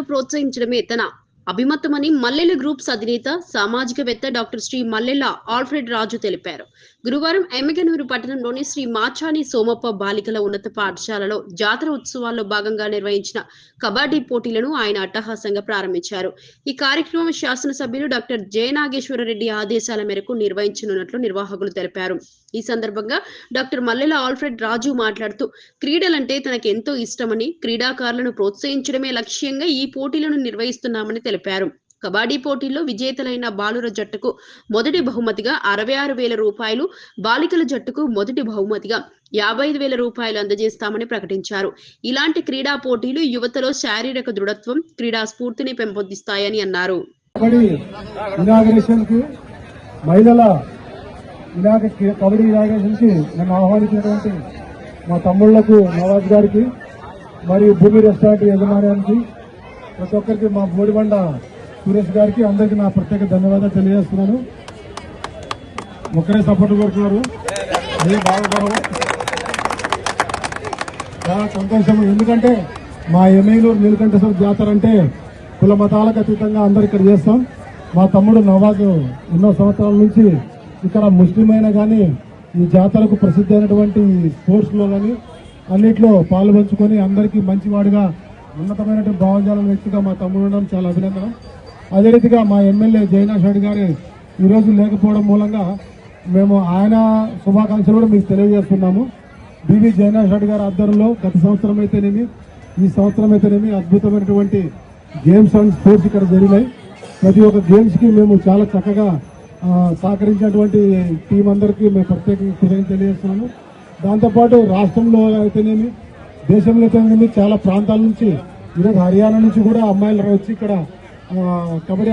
ప్రోత్సహించడమే తన అభిమతమని మల్లెల గ్రూప్స్ అధినేత సామాజికవేత్త డాక్టర్ శ్రీ మల్లెల ఆల్ఫ్రెడ్ రాజు తెలిపారు. గురువారం ఎమ్మిగనూరు పట్టణంలోని శ్రీ మాచాని సోమప్ప బాలికల ఉన్నత పాఠశాలలో జాతర ఉత్సవాల్లో భాగంగా నిర్వహించిన కబడ్డీ పోటీలను ఆయన అట్టహాసంగా ప్రారంభించారు. ఈ కార్యక్రమం శాసనసభ్యులు డాక్టర్ జయనాగేశ్వరరెడ్డి ఆదేశాల మేరకు నిర్వహించనున్నట్లు నిర్వాహకులు తెలిపారు. ఈ సందర్భంగా డాక్టర్ మల్లెల ఆల్ఫ్రెడ్ రాజు మాట్లాడుతూ క్రీడలంటే తనకు ఎంతో ఇష్టమని క్రీడాకారులను ప్రోత్సహించడమే లక్ష్యంగా ఈ పోటీలను నిర్వహిస్తున్నామని తెలిపారు. కబడ్డీ పోటీల్లో విజేతలైన బాలుర జట్టుకు మొదటి బహుమతిగా అరవై ఆరు వేల రూపాయలు బాలికల జట్టుకు మొదటి బహుమతిగా యాభై ఐదు వేల రూపాయలు అందజేస్తామని ప్రకటించారు. ఇలాంటి క్రీడా పోటీలు యువతలో శారీరక దృఢత్వం క్రీడా స్ఫూర్తిని పెంపొందిస్తాయని అన్నారు. మహిళల కబడ్డీ నన్ను ఆహ్వానించినటువంటి మా తమ్ముళ్ళకు నవాజ్ గారికి మరియు భూమి రెస్టారెంట్ యజమాన్యానికి ప్రతి ఒక్కరికి మా బోడిబండ సురేష్ గారికి అందరికీ నా ప్రత్యేక ధన్యవాదాలు తెలియజేస్తున్నాను. ఒకరే సపోర్ట్ కోరుతున్నారు. అదే బాగుపడవు చాలా సంతోషం. ఎందుకంటే మా ఎమ్మెల్యేలు నీలకంఠేశ్వర జాతర అంటే కుల మతాలకు అతీతంగా అందరు ఇక్కడ చేస్తాం. మా తమ్ముడు నవాజ్ ఎన్నో సంవత్సరాల నుంచి ఇక్కడ ముస్లిం అయినా కానీ ఈ జాతరకు ప్రసిద్ధి అయినటువంటి స్పోర్ట్స్లో కానీ అన్నిట్లో పాలు పంచుకొని అందరికీ మంచివాడిగా ఉన్నతమైనటువంటి భావజాలం వ్యక్తిగా మా తమ్ముడు ఉండడం చాలా అభినందనం. అదే రీతిగా మా ఎమ్మెల్యే జైనాష్ రెడ్డి గారి ఈరోజు లేకపోవడం మూలంగా మేము ఆయన శుభాకాంక్షలు కూడా మీకు తెలియజేస్తున్నాము. బివి జైనాష్ రెడ్డి గారి ఆధ్వర్యంలో గత సంవత్సరం అయితేనేమి ఈ సంవత్సరం అయితేనేమి అద్భుతమైనటువంటి గేమ్స్ అండ్ స్పోర్ట్స్ ఇక్కడ జరిగినాయి. ప్రతి ఒక్క గేమ్స్కి మేము చాలా చక్కగా సహకరించినటువంటి టీం అందరికీ మేము ప్రత్యేకంగా కృతజ్ఞత తెలియజేస్తున్నాము. దాంతోపాటు రాష్ట్రంలో అయితేనేమి దేశంలో అయితేనేమి చాలా ప్రాంతాల నుంచి ఈరోజు హర్యానా నుంచి కూడా అమ్మాయిలు వచ్చి ఇక్కడ కబడ్డీ